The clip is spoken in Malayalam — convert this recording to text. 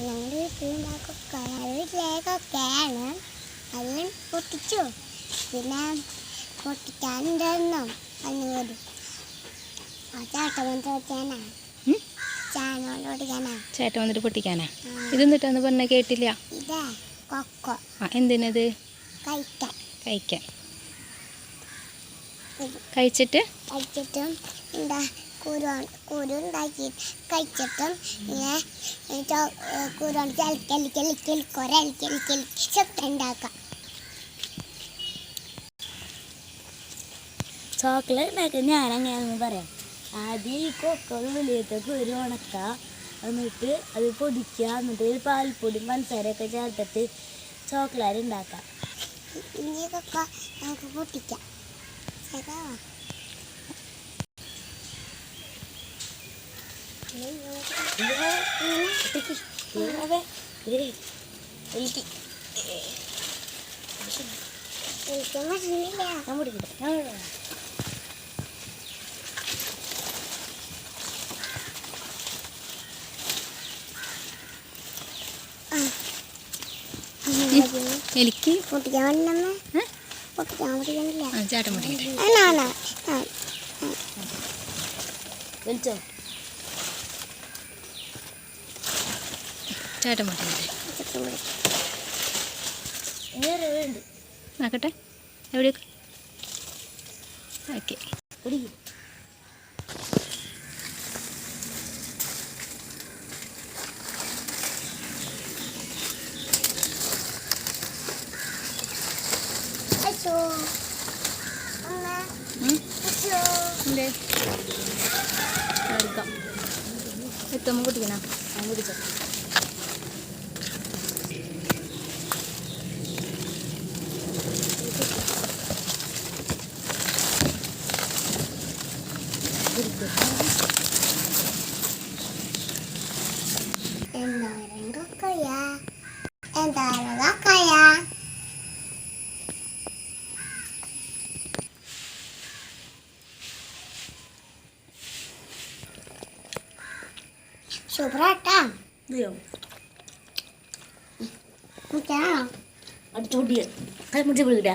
ഞങ്ങളുടെ വീട്ടിലുണ്ടാക്കൊക്കെ വീട്ടിലേക്കൊക്കെയാണ് അതിൽ പൊട്ടിച്ചു. പിന്നെ പൊട്ടിക്കാനുണ്ടായിരുന്നു. അഞ്ഞൂറ് ആ ചേട്ടൻ വന്ന് ചോദിക്കാനാ ഉം? ചാനോട് ഓടിക്കാനാ ചേട്ടൻ വന്നിട്ട് പൊട്ടിക്കാനാ? ഇതെന്നിട്ടാന്ന് പറഞ്ഞ കേട്ടില്ല. ഇതേ കൊക്കോ. ആ എന്തിനത്? കഴിക്കാൻ. കഴിക്കാൻ. ഇത് കഴിച്ചിട്ട്? കഴിച്ചിട്ടും എന്താ കുരു കുരു ഉണ്ടാക്കി കഴിച്ചിട്ടും ഇങ്ങനെ ഉണ്ടാക്കാം. ചോക്ലേറ്റ് ഉണ്ടാക്കാൻ ഞാൻ അങ്ങനെയാണെന്ന് പറയാം. ആദ്യം ഈ കൊക്കോ വെളിയത്തെ കുരു ഉണക്ക. എന്നിട്ട് അത് പൊടിക്കുക എന്നിട്ട് ഒരു പാൽപ്പൊടി പഞ്ചസാരയൊക്കെ ചേർത്തിട്ട് ചോക്ലേറ്റ് ഉണ്ടാക്കാം. ഇനിയൊക്കെ നമുക്ക് പൊട്ടിക്കാം. ശരിയാവാ എനിക്ക് ഞാൻ പിടിക്കാം. പൊട്ടിക്കാൻ ആ ചേട്ടൻ ആ വലിച്ചോ ചേട്ടൻ മതി നോക്കട്ടെ. എവിടെ ഓക്കെ. എത്തുമ്പോൾ കുടിക്കണം ഞാൻ എന്തോരം കൊക്കോയാ എന്തോരം കൊക്കോയാ സൂപ്പറാട്ടാ മുറ്റാണോ അടിച്ചോട്ടിയ മുട്ടി പിടിക്കട്ടെ